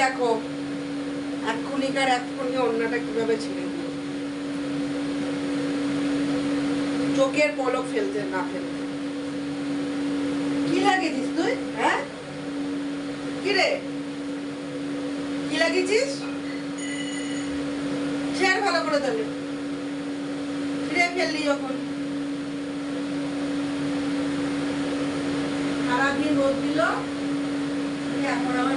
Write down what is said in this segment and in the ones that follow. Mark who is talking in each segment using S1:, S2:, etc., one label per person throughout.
S1: দেখো, এক্ষুনিকার এক্ষুনি অন্যটা কীভাবে ছিঁড়ে দিল? চোখের পলক ফেলতে না ফেলতে। কি লাগিয়েছিস তুই? হ্যাঁ? কি রে? কি লাগিয়েছিস? শেয়ার ভালো করে দেবে ছিঁড়ে ফেললি যখন। সারাদিন রোদ দিল এখন আবার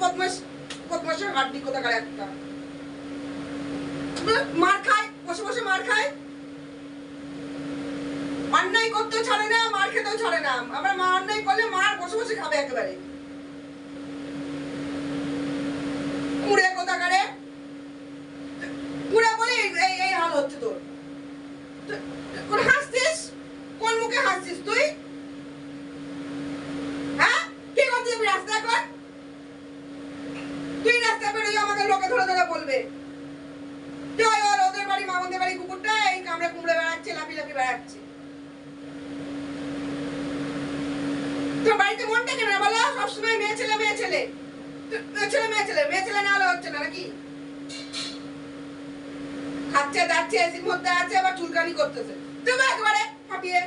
S1: বদমাস বদমাসের হাড্ডি করতেও ছাড়ে না, মার খেতেও ছাড়ে না। আবার মা অন্যায় করলে মার বসে বসে খাবে একেবারে। মুড়ে কোথাকারে? পুরা বলে এই এই হাল হচ্ছে তোর তো- কোন হাসছিস কোন মুখে হাসছিস তুই হ্যাঁ কি করছিস আমি রাস্তায় এখন তুই রাস্তায় বেরোই আমাকে লোকে ধরে ধরে বলবে। ওদের বাড়ি মামনদের বাড়ি, কুকুরটা, এই কামড়ে কুমড়ে বেড়াচ্ছে লাফি লাফি বেড়াচ্ছে। মেয়ে ছেলে, মেয়ে আবার চুলকানি করতেছে। একেবারে, ফাটিয়ে।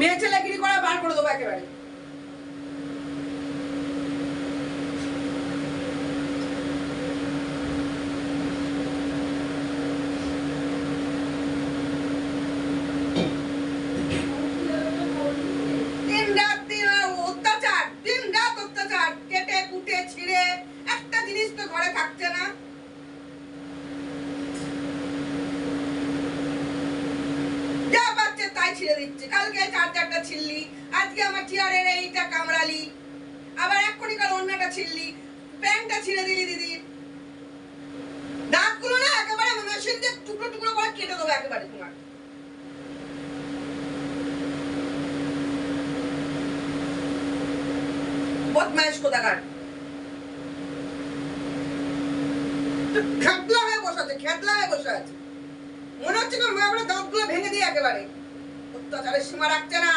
S1: মেয়ে করে বার করে দেবো একেবারে দিন রাত দিন অত্যাচার দিন রাত অত্যাচার কেটে কুটে ছিঁড়ে একটা জিনিস তো ঘরে থাকছে না যা পাচ্ছে তাই ছিঁড়ে দিচ্ছে। কালকে চার্জারটা ছিললি, আজকে আমার চেয়ারের এইটা কামড়ালি, আবার এক্ষুনি কাল অন্যটা ছিললি, প্যান্টটা ছিঁড়ে দিলি দিদি। দাঁতগুলো না একেবারে মেশিন দিয়ে টুকরো টুকরো করে কেটে দেবো একেবারে তোমার। খেতলা হয়ে বসে আছে, খেতলা হয়ে বসে আছে। মনে হচ্ছে না দাঁতগুলো ভেঙে দিয়ে একেবারে। অত্যাচারের সীমা রাখছে না।